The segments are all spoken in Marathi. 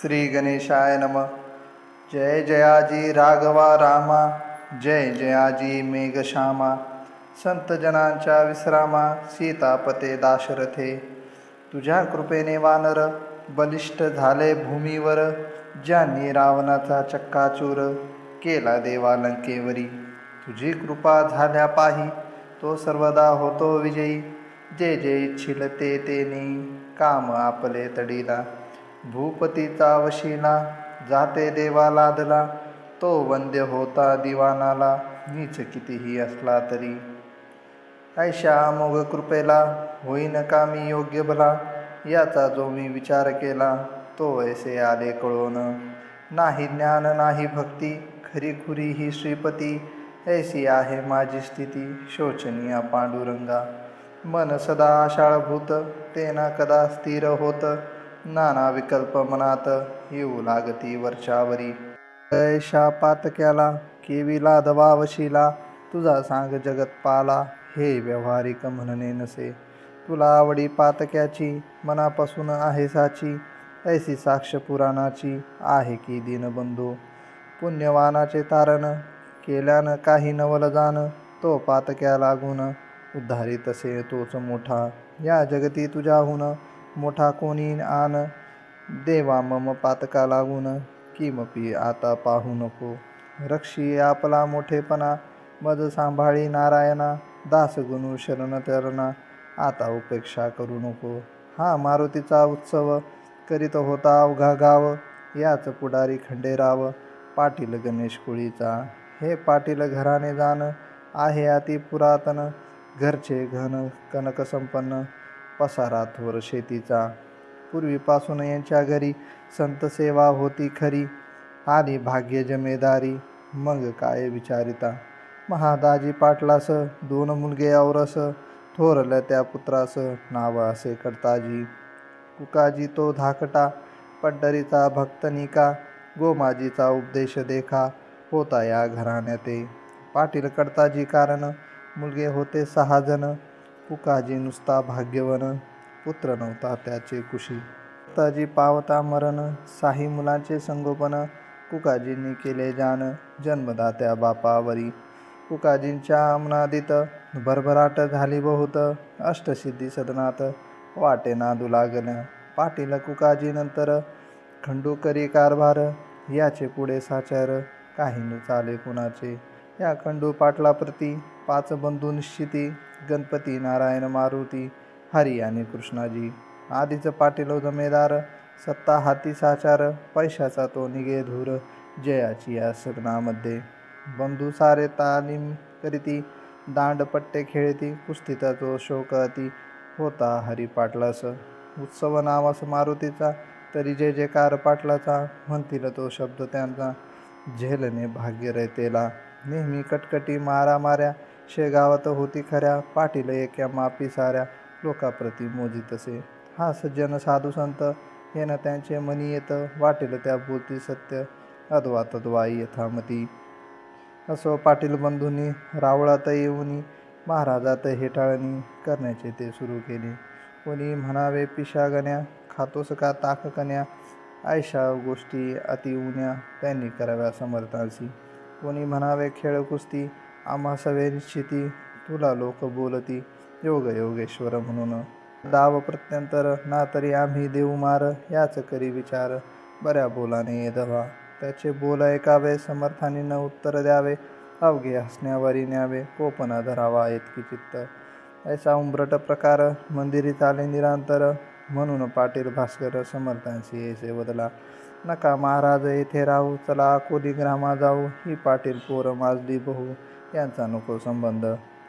श्री गणेशाय नम। जय जयाजी राघवा रामा। जय जयाजी मेघश्यामा। संत जनांच्या विश्रामा। सीतापते दाशरथे। तुझ्या कृपेने वानर बलिष्ठ झाले भूमीवर ज्यांनी रावणाचा चक्काचूर केला देवा लंकेवरी। तुझी कृपा झाल्या पाही तो सर्वदा होतो विजयी। जे जे इच्छिल ते तेने काम आपले तडीला। भूपतीचा वशिला जाते देवा लादला तो वंद्य होता दिवानाला. नीच कितीही असला तरी. ऐशा अमोघ कृपेला होईन का मी योग्य भला याचा जो मी विचार केला तो ऐसे आले कळोन. नाही ज्ञान नाही भक्ती खरी खुरी ही श्रीपती. ऐसी आहे माझी स्थिती शोचनीय पांडुरंगा. मन सदा आषाळभूत ते ना कदा स्थिर होतं. नाना विकल्प मनात येऊ लागती वर्षावरी. कैशा पातक्याला केविला दबावशीला तुझा सांग जगत पाला हे व्यवहारिक म्हणणे नसे. तुला आवडी पातक्याची मनापासून आहे साची ऐसी साक्ष पुराणाची आहे की दीनबंधू. पुण्यवानाचे तारण केल्यानं काही नवल जाण तो पातक्या लागून उद्धारी तसे तोच मोठा. या जगती तुझ्याहून मोठा कोणी आण. देवा मम पातका लागून किमपी आता पाहू नको. रक्षी आपला मोठेपणा. मज सांभाळी नारायणा. दास गुणू शरण तरणा आता उपेक्षा करू नको. हा मारुतीचा उत्सव. करीत होता अवघा गाव. याच पुढारी खंडेराव. पाटील गणेश कुळीचा. हे पाटील घराने जाण. आहे अति पुरातन. घरचे घन कनक संपन्न पसारा थोर शेतीचा. पूर्वीपासून यांच्या घरी संतसेवा होती खरी. आणि भाग्य जमेदारी मग काय विचारिता. महादाजी पाटलास दोन मुलगे औरस थोरल्या त्या पुत्रास नाव असे कडताजी कुकाजी तो धाकटा पंढरीचा भक्तनिका गोमाजीचा उपदेश देखा होता या घराण्याते. पाटील कडताजी कारण मुलगे होते सहा जण कुकाजी नुसता भाग्यवन पुत्र नव्हता त्याचे कुशी. ताजी पावता मरण साही मुलांचे संगोपन कुकाजींनी केले जाण जन्मदात्या बापावरी. कुकाजींच्या अमनादित भरभराट झाली बहुत अष्टसिद्धी सदनात वाटे नादू लागल्या पाटील कुकाजीनंतर खंडूकरी कारभार याचे पुढे साचार काही न चाले कुणाचे. या खंडू पाटलाप्रती पाच बंधू निश्चिती गणपती नारायण मारुती हरी आणि कृष्णाजी. आधीचं पाटील जमेदार सत्ता हाती साचार पैशाचा तो निघे धूर जयाची या सगनामध्ये बंधू सारे तालीम करीती दांडपट्टे खेळती कुस्तीचा तो शोक अति होता हरी पाटलास. उत्सव नावास मारुतीचा तरी जय जयकार पाटलाचा म्हणतील तो शब्द त्यांचा झेलने भाग्य रयतेला नेहमी कटकटी मारा माऱ्या शेगावात होती खऱ्या पाटील एका मापी साऱ्या लोकाप्रती मोजित असे. हा सज्जन साधू संत येणं त्यांचे मनी येतं वाटेल त्या बोलती सत्य अद्वा तद्वाई यथामती. असो पाटील बंधूंनी रावळात येऊनी महाराजात हेटाळणी करण्याचे ते सुरू केले. कोणी म्हणावे पिशागण्या खातोस का ताककण्या आयशा गोष्टी अति उन्या त्यांनी कराव्या समर्थांशी. कोणी म्हणावे खेळ कुस्ती आम्हा सवे तुला लोक बोलती योग योगेश्वर म्हणून. दाव प्रत्यंतर ना तरी आम्ही देऊ मार याच करी विचार. बऱ्या बोलाने दवा त्याचे बोल ऐकावे समर्थाने न उत्तर द्यावे अवघे हसण्यावरी न्यावे कोपना धरावा इतकी चित्त. ऐसा उंबरट प्रकार मंदिरी चाले निरांतर म्हणून पाटील भास्कर समर्थांशी येसे बदला नका महाराज येथे राहू चला कोली ग्रामा जाऊ ही पाटील पोर माजली बहु. यांचा नको संबंध.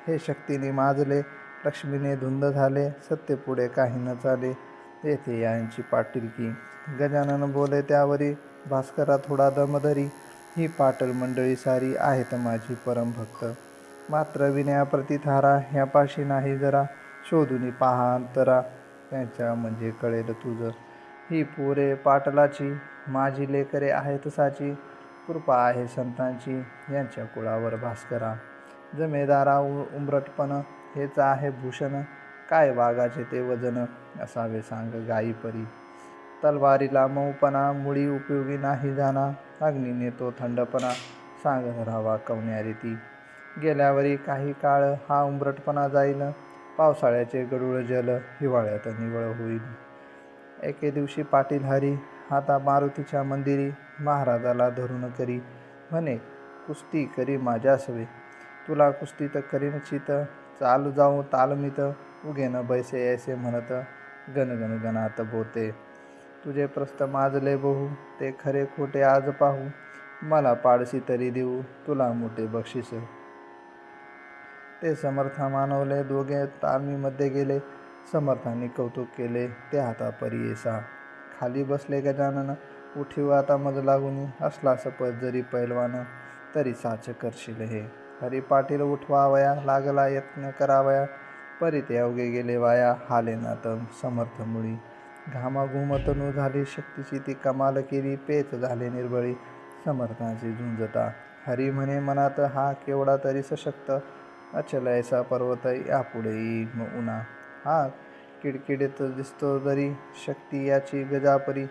हे शक्तीने माजले. लक्ष्मीने धुंद झाले. सत्य पुढे काही न चाले. येथे यांची पाटीलकी. गजानन बोले त्यावरी भास्करा थोडा दमधरी ही पाटल मंडळी सारी आहेत माझी परमभक्त. मात्र विनया प्रतिथारा ह्यापाशी नाही जरा. शोधून पहा अंतरा. त्यांच्या म्हणजे कळेल तुझं. ही पोरे पाटलाची माझी लेकरे आहेत साची. कृपा आहे संतांची यांच्या कुळावर भास्करा. जमेदारा उ हेच आहे भूषण. काय वाघाचे ते वजन? असावे सांग गायी परी. तलवारीला मऊपणा मुळी उपयोगी नाही जाणा. अग्नी नेतो थंडपणा सांग धरावा कवन्या ती. गेल्यावरी काही काळ हा उंबरटपणा जाईल. पावसाळ्याचे गडूळ जल हिवाळ्यात निवळ होईल. एके दिवशी पाटील हरी हाता मारुतीच्या मंदिरी. महाराजाला धरून करी. म्हणे कुस्ती करी माझ्या सवे तुला कुस्ती तर करीन चित चाल जाऊ तालमीत. उगेन बैसे ऐसे म्हणत गणगण गणात बोते. तुझे प्रस्त माजले बहू ते खरे खोटे आज पाहू. मला पाडशी तरी देऊ तुला मोठे बक्षीस. ते समर्था मानवले दोघे तालमीमध्ये गेले. समर्थांनी कौतुक केले ते हातापरी येसा खाली बसले गजानन उठीव आता मज लागून असला सपत जरी पैलवान तरी साच करशील हे. हरी पाटील उठवावया लागला यत्न करावया परी ते अवघे गेले वाया हाले नातम समर्थ मुळी. घामाघुमतनू झाली शक्तीची ती कमाल केली पेच झाले निर्बळी समर्थांची झुंजता. हरी म्हणे मनात हा केवढा तरी सशक्त अचल ऐसा पर्वत यापुढे मग उन्हा. हा किडकिडीत दिसतो जरी शक्ती याची गजापरी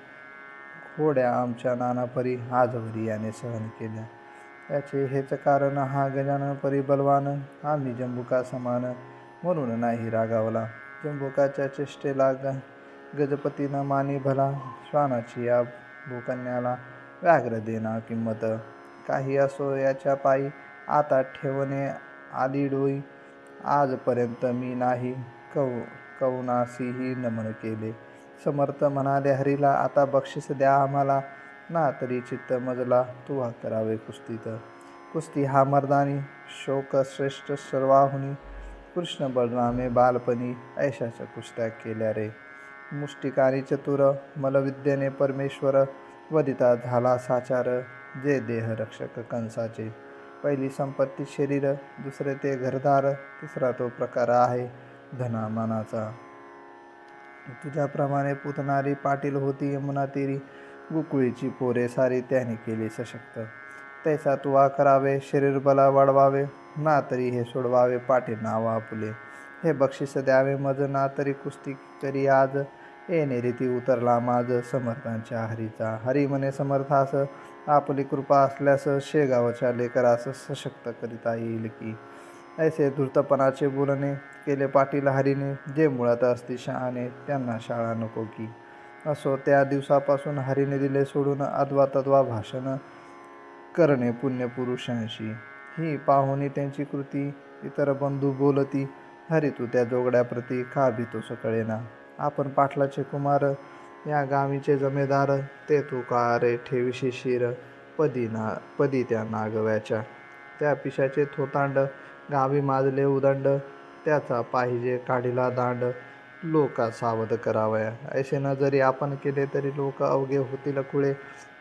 होड्या आमच्या नानापरी आजवरी याने सहन केल्या. त्याचे हेच कारण हा गजानन परी बलवान आम्ही जंबुका समान म्हणून नाही रागावला. जंबुकाच्या चेष्टेला ग गजपतीनं मानी भला श्वानाची या भूकन्याला व्याघ्र देना किंमत. काही असो याच्या पायी आता ठेवणे आली डोई आजपर्यंत मी नाही कौ कौनासीही नमन केले. समर्थ म्हणाले हरीला आता बक्षीस द्या आम्हाला. ना तरी चित्त मजला तुवा करावे कुस्तीत. कुस्ती हा मर्दानी शोक श्रेष्ठ सर्वाहुनी. कृष्ण बलरामे बालपणी ऐशाच्या कुस्त्या केल्या रे. मुष्टिकानी चतुर मलविद्येने परमेश्वर. वदिता झाला साचार जे देहरक्षक कंसाचे. पहिली संपत्ती शरीर दुसरे ते घरदार तिसरा तो प्रकार आहे धनामानाचा. तुझ्याप्रमाणे पुतणारी पाटील होती यमुना तेरी गोकुळीची पोरे सारी त्याने केली सशक्त. तैसा तुवा करावे शरीर बला वाढवावे ना तरी हे सोडवावे पाटील नाव आपुले. हे बक्षीस द्यावे मज ना तरी कुस्ती करी आज. ए रीती उतरला माझ समर्थांच्या हरीचा. हरी म्हणे समर्थास आपली कृपा असल्यास शेगावच्या लेकरास सशक्त करिता येईल की. ऐसे धूर्तपणाचे बोलणे केले पाटील हरीने जे मुळात असती शहाणे त्यांना शाळा नको की. असो त्या दिवसापासून हरीने दिले सोडून अद्वा तद्वा भाषण करणे पुण्यपुरुषांशी ही पाहुणी त्यांची कृती इतर बंधू बोलती हरी तू त्या जोगड्याप्रती का भीतो सकळेना आपण पाटलाचे कुमार या गावीचे जमेदार ते तू का रे ठेविशी शिर? पदी ना पदी त्या नागव्याच्या. त्या पिशाचे थोतांड गावी माजले उदंड. त्याचा पाहिजे काढिला दांड. लोका सावध करावया. असे न जरी आपण केले तरी लोक अवघे होतील कुळे.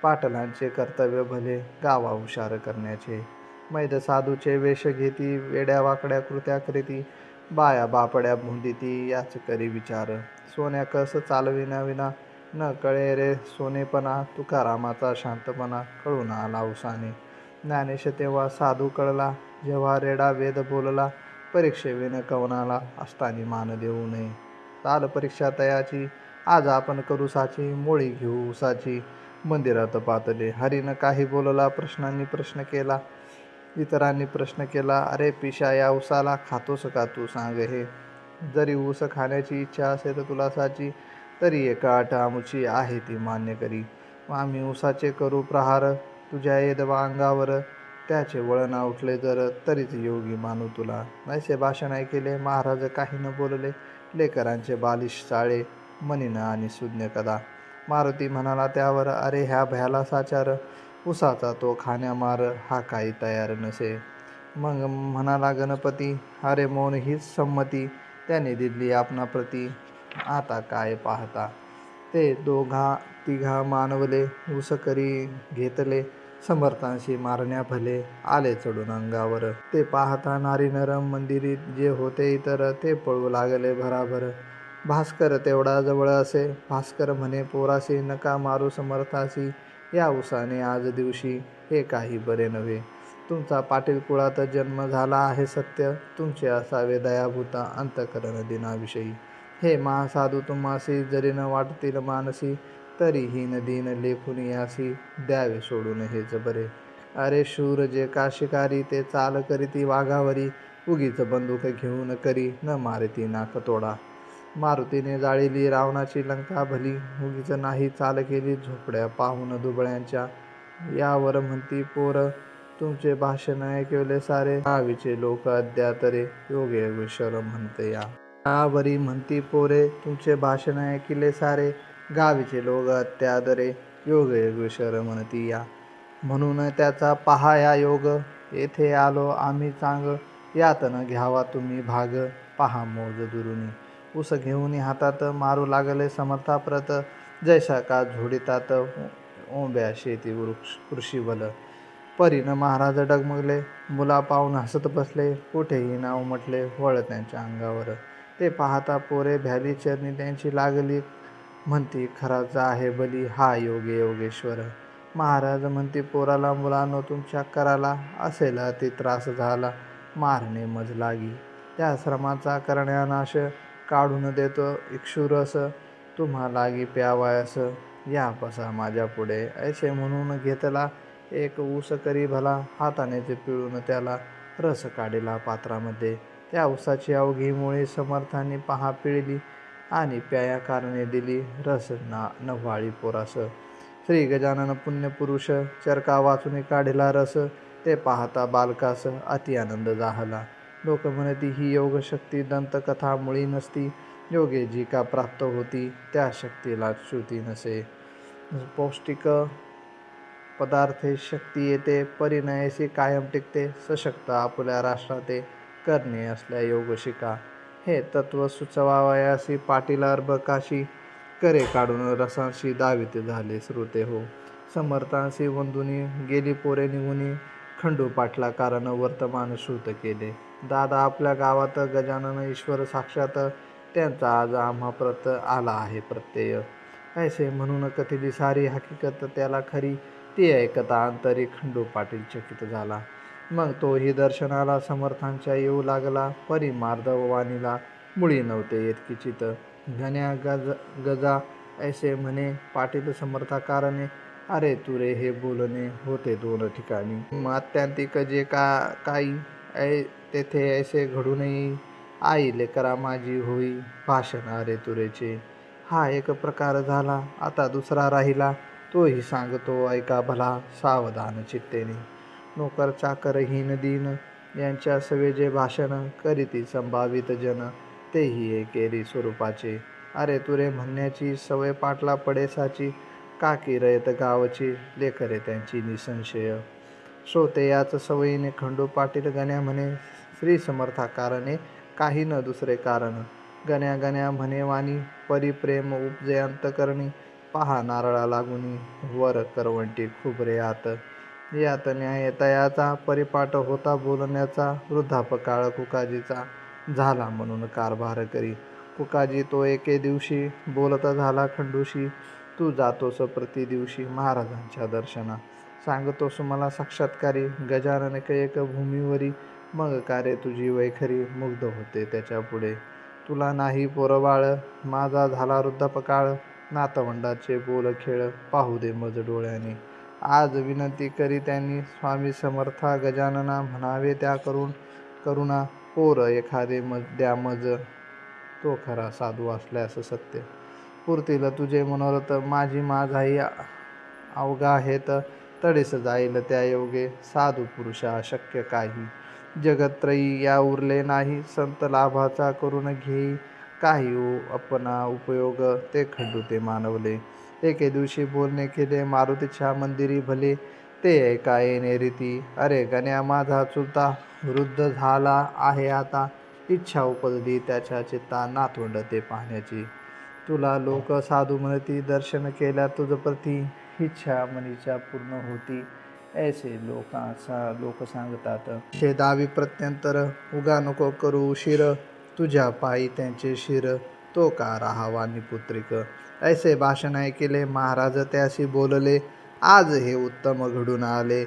पाटलांचे कर्तव्य भले गावा हुशार करण्याचे. मैद साधूचे वेश घेती वेड्या वाकड्या कृत्या करीती. बाया बापड्या भुंदिती याच करी विचार. सोन्या कस चालविना विना न कळे रे सोनेपणा. तुकारामाचा शांतपणा कळून आला उसाने. ज्ञानेश तेव्हा साधू कळला जेव्हा रेडा वेद बोलला परीक्षेविन कवनाला असतानी मान देऊ नये. चाल परीक्षा तयाची आज आपण करू साची मोळी घेऊ उसाची मंदिरात पातले हरीनं काही बोलला प्रश्नांनी प्रश्न केला. इतरांनी प्रश्न केला अरे पिशा या उसाला खातोस का तू सांग हे? जरी ऊस खाण्याची इच्छा असेल तर तुला साची तरी एका आठ आमुची आहे ती मान्य करी. आम्ही उसाचे करू प्रहार तुझ्या येदवा अंगावर. त्याचे वळण उठले जर तरीच योगी मानू तुला. ऐसे भाषण ऐकले महाराज काही न बोलले लेकरांचे बालिश चाळे मनीनं आणि सुज्ञ कदा. मारुती म्हणाला त्यावर अरे ह्या भयाला साचार. उसाचा तो खाण्यामार हा काही तयार नसे. मग म्हणाला गणपती अरे मौन हीच संमती. त्याने दिली आपणाप्रती आता काय पाहता? ते दोघा तिघा मानवले उसकरी घेतले. समर्थांशी मारण्या भले आले चढून अंगावर. ते पाहता नारी नरम मंदिरीत जे होते इतर ते पळू लागले भराभर. भास्कर तेवढा जवळ असे. भास्कर म्हणे पोराशी नका मारू समर्थाशी. या उसाने आज दिवशी हे काही बरे नव्हे. तुमचा पाटील कुळात जन्म झाला आहे सत्य. तुमचे असावे दयाभूता अंतकरण दिनाविषयी. हे महासाधू तुम्हासी जरी न वाटतील मानसी तरीही नदीनं लेखून यासी द्यावे सोडून हेच बरे अरे शूर जे का शिकारी ते चाल करीती वाघावरी उगीच बंदूक घेऊन करी न मारिती नाक तोडा. मारुतीने जाळीली रावणाची लंका भली उगीच नाही चाल केली झोपड्या पाहून दुबळ्यांच्या. यावर म्हणती पोर तुमचे भाषण ऐकवले सारे. गावीचे लोक अद्यातरे योगे विश्वर म्हणते या. यावरी म्हणती पोरे तुमचे भाषण ऐकिले सारे. गावीचे लोक अत्यादरे योग योगेश्वर म्हणती या. म्हणून त्याचा पहा या योग. येथे आलो आम्ही चांग यातन घ्यावा तुम्ही भाग. पहा मोज दुरुनी. उस घेऊन हातात मारू लागले समर्थाप्रत. जैसा का झोडितात ओंब्या शेती वृक्ष कृषी बल परीनं महाराज डगमगले. मुला पाहून हसत बसले. कुठेही नाव म्हटले. वळ त्यांच्या अंगावर. ते पाहता पोरे भ्याली चरणी त्यांची लागली. म्हणते खराचा आहे बली हा योगे योगेश्वर. महाराज म्हणते पोराला मुलांनो तुमच्या कराला असेल अति त्रास झाला. मारणे मज लागी. त्या श्रमाचा करण्यानाश काढून देतो इक्षुरस तुम्हा लागी प्यावायस. या बसा माझ्या पुढे. ऐसे म्हणून घेतला एक ऊस करी भला हाताने ते पिळून त्याला रस काढिला पात्रामध्ये. त्या ऊसाची अवघीमुळे समर्थाने पहा पिळली. आणि प्याया कारणे दिली रस ना नव्हाळी पोरास. श्री गजानन पुण्यपुरुष चरका वाचून काढिला रस ते पाहता बालकास अति आनंद झाला. लोक म्हणती ही योग शक्ती दंतकथा मुळी नसती योगे जी का प्राप्त होती त्या शक्तीला श्रुती नसे. पौष्टिक पदार्थे शक्ती येते परिणयाशी कायम टिकते सशक्त आपल्या राष्ट्राते करणे असल्या योग शिका. हे तत्व सुचवावयासी पाटील अर्भकाशी करे काढून रसांशी दावित झाले श्रोते हो. समर्थांशी वंदुनी गेली पोरे निघुनी खंडू पाटला कारण वर्तमान श्रुत केले. दादा आपल्या गावात गजानन ईश्वर साक्षात त्यांचा आज आम्हा प्रत आला आहे प्रत्यय. ऐसे म्हणून कथिली सारी हकीकत त्याला खरी ती ऐकता अंतरी खंडू पाटील चकित झाला. मग तोही दर्शनाला समर्थांच्या येऊ लागला. परी मार्दवानीला मुळी नव्हते येत किचित. घण्या गज गजा ऐसे म्हणे पाटील समर्थाकारणे अरे तुरे हे बोलणे होते दोन ठिकाणी. मात्यांतिक जे का काही ऐ तेथे ऐसे घडूनही आई लेकरा माझी होई. भाषण अरे तुरेचे. हा एक प्रकार झाला. आता दुसरा राहिला. तोही सांगतो ऐका भला सावधान चित्तेने. नोकर चाकर हीन दीन यांच्या सवेजे भाषण करीती संभावित जन तेही एकेरी स्वरूपाचे. अरे तुरे म्हणण्याची सवय पाटला पडेसाची काकी रयत गावची लेखरे त्यांची निसंशय. श्रोते याच सवयीने खंडू पाटील गण्या म्हणे श्री समर्था कारणे काही न दुसरे कारण. गण्या गण्या म्हणे वाणी परिप्रेम उपजयांत अंतकरणी पहा नारळा लागुनी वर करवंटी खुबरे आत. यात न्याय तयाचा परिपाठ होता बोलण्याचा वृद्धापकाळ कुकाजीचा झाला म्हणून कारभार करी. कुकाजी तो एके दिवशी बोलता झाला खंडूशी तू जातोस प्रतिदिवशी महाराजांच्या दर्शना. सांगतोस मला साक्षात्कारी गजानन एक भूमीवरी. मग कारे तुझी वैखरी मुग्ध होते त्याच्या पुढे? तुला नाही पोरबाळ माझा झाला वृद्धापकाळ. नातवंडाचे बोल खेळ पाहू दे मज डोळ्याने. आज विनंती करी त्यांनी स्वामी समर्था गजानना म्हणावे त्या करून करुणा पोर एखादे मज द्या मज. तो खरा साधू असल्यास सत्य. पुरतील तुझे मनोरथ माझी माझाही अवघा आहेत. तडीस जाईल त्या योगे. साधू पुरुषा शक्य काही. जगत्रयी या उरले नाही. संत लाभाचा करून घेई. काही उ- अपना उपयोग. ते खंडू ते मानवले. एके दिवशी बोलणे केले मारुतीच्या मंदिरी भले ते ऐका येणे रीती. अरे गण्या माझा चुलता वृद्ध झाला आहे आता. इच्छा उपजली त्याच्या चित्ता नातोंड ते पाहण्याची. तुला लोक साधू म्हणती दर्शन केल्या तुझ प्रती इच्छा मनीच्या पूर्ण होती. ऐसे लोकांचा लोक सांगतात हे दावी प्रत्यंतर उगा नको करू उशीर तुझ्या पायी त्यांचे शिर. तो का राहावा निपुत्रिक? ऐसे भाषण ऐकिले महाराज त्याशी बोलले आज हे उत्तम घडून आले.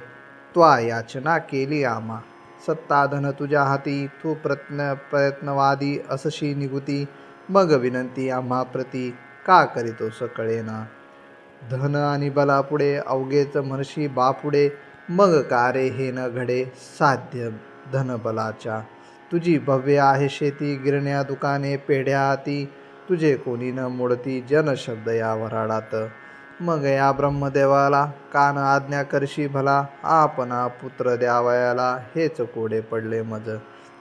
त्वा याचना केली आमा सत्ताधन तुझ्या हाती तू प्रत्न प्रयत्नवादी असशी निगुती. मग विनंती आम्हा प्रती का करीतो सकळेना? धन आणि बलापुढे अवघेच म्हणशी बापुढे मग का रे हे न घडे साध्य धनबलाच्या? तुझी भव्य आहे शेती गिरण्या दुकाने पेढ्या हाती. तुझे कोणी न मोडती जनशब्द या वराडात. मग या ब्रह्मदेवाला कान आज्ञा करशी भला आपणा पुत्र द्यावयाला हेच कोडे पडले मज.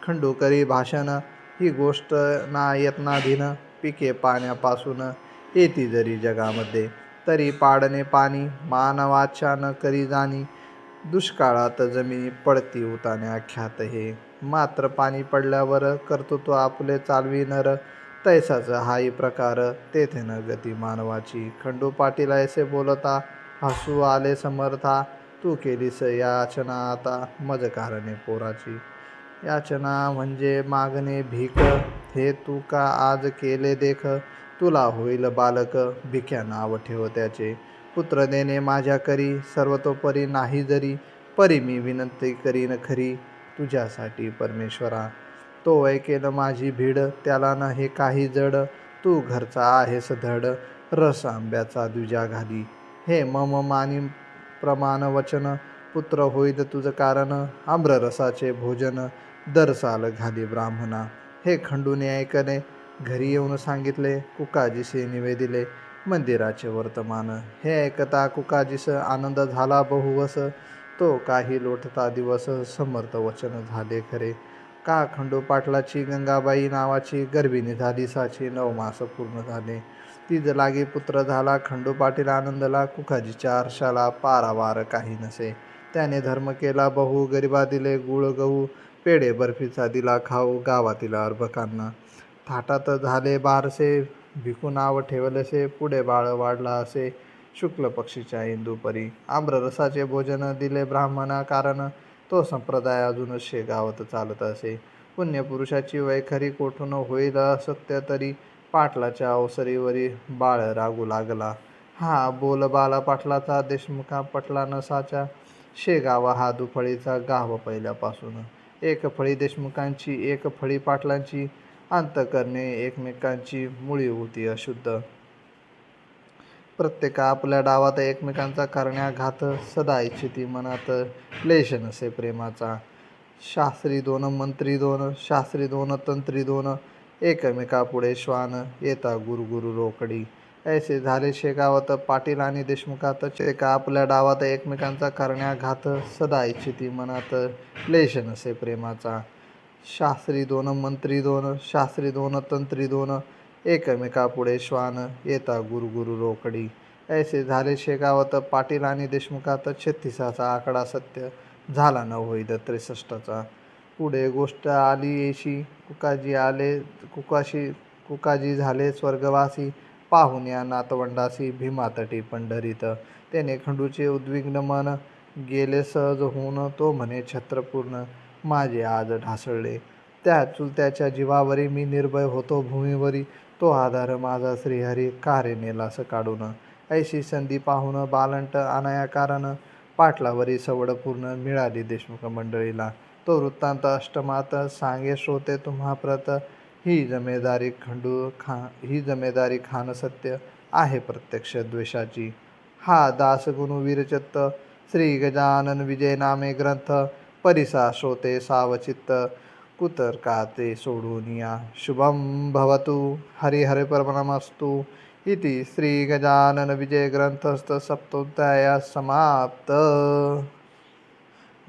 खंडूकरी भाषण ही गोष्ट ना यत्नाधीन पिके पाण्यापासून येती जरी जगामध्ये. तरी पाडणे पाणी मानवाच्या न करी जाणी. दुष्काळात जमिनी पडती उताने आख्यात हे. मात्र पाणी पडल्यावर कर्तृत्व आपले चालवी नर तैसाच हाही प्रकार तेथे न गती मानवाची. खंडू पाटील ऐसे बोलता हसू आले समर्था तू केलीस याचना आता मज कारणे पोराची. याचना म्हणजे मागणे भीक हे तू का आज केले देख? तुला होईल बालक भिक्या नाव ठेव त्याचे. पुत्र देणे माझ्या करी सर्वतोपरी नाही जरी परी मी विनंती करीन खरी. तुझ्यासाठी परमेश्वरा तो ऐकेल माझी भीड त्याला नाही हे काही जड. तू घरचा आहेस धड रस आंब्याचा द्विजा घाली. हे मम मानी प्रमाण वचन पुत्र होईल तुझं कारण आम्ररसाचे भोजन दरसाल घाली ब्राह्मणा. हे खंडूने ऐकले घरी येऊन सांगितले कुकाजीसे निवेदिले मंदिराचे वर्तमान. हे ऐकता कुकाजीस आनंद झाला बहुवस तो काही लोटता दिवस समर्थ वचन झाले खरे. का खंडू पाटलाची गंगाबाई नावाची गर्भिणी झाली साची नऊ मास पूर्ण झाले. तीज लागी पुत्र झाला खंडू पाटील आनंदला कुखाजीच्या आरशाला पारावार काही नसे. त्याने धर्म केला बहु गरिबा दिले गुळ गहू पेढे बर्फीचा दिला खाऊ गावातील अर्भकांना. थाटात झाले बारसे भिकू नाव ठेवलसे पुढे बाळ वाढला असे शुक्ल पक्षीच्या इंदूपरी. आम्ररसाचे भोजन दिले ब्राह्मणा कारण तो संप्रदाय अजूनच शेगावत चालत असे. पुण्यपुरुषाची वैखरी कोठून होईल असत्य तरी पाटलाच्या अवसरीवरी बाळ रागू लागला. हा बोल बाला पाटलाचा देशमुखा पटला नसाच्या शेगावा हा दुफळीचा गाव पहिल्यापासून. एक फळी देशमुखांची एक फळी पाटलांची. अंतकरणे एकमेकांची मुळी होती अशुद्ध. प्रत्येका आपल्या डावात एकमेकांचा करण्याघात सदा इच्छिती मनात क्लेश नसे प्रेमाचा. शास्त्री दोन मंत्री दोन शास्त्री दोन तंत्री दोन एकमेकापुढे श्वान येता गुरुगुरु रोकडी. ऐसे झाले शेगावत पाटील आणि देशमुखात एका आपल्या डावात एकमेकांचा करण्याघात सदा इच्छिती मनात क्लेश नसे प्रेमाचा. शास्त्री दोन मंत्री दोन शास्त्री दोन तंत्री दोन एकमेकापुढे श्वान येता गुरुगुरु रोकडी. ऐसे झाले शेगावत पाटील आणि देशमुखात छत्तीसाचा आकडा सत्य झाला न होईद त्रेसष्टचा. पुढे गोष्ट आली येशी कुकाजी आले कुकाशी कुकाजी झाले स्वर्गवासी. पाहून या नातवंडासी भीमातटी पंढरीत. त्याने खंडूचे उद्विग्न मन गेले सहज होऊन तो म्हणे छत्रपूर्ण माझे आज ढासळले. त्या चुलत्याच्या जीवावरी मी निर्भय होतो भूमीवरी तो आधार माझा श्रीहरी कारे नेलास काढून ऐशी संधी पाहून बालंट अनाया कारण पाटलावरी सवड पूर्ण मिळाली देशमुख मंडळीला. तो वृत्तांत अष्टमात सांगे श्रोते तुम्हा प्रत ही जमेदारी खंडू खा ही जमेदारी खान सत्य आहे प्रत्यक्ष द्वेषाची. हा दासगुणू वीरचित्त श्री गजानन विजय नामे ग्रंथ परिसा श्रोते सावचित्त. कुतर्का ते सोडून या. शुभम भवतु. हरिहरे परमनमस्तु. इति श्री गजानन विजय सप्तोध्याय समाप्त.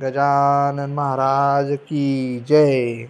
गजानन महाराज की जय.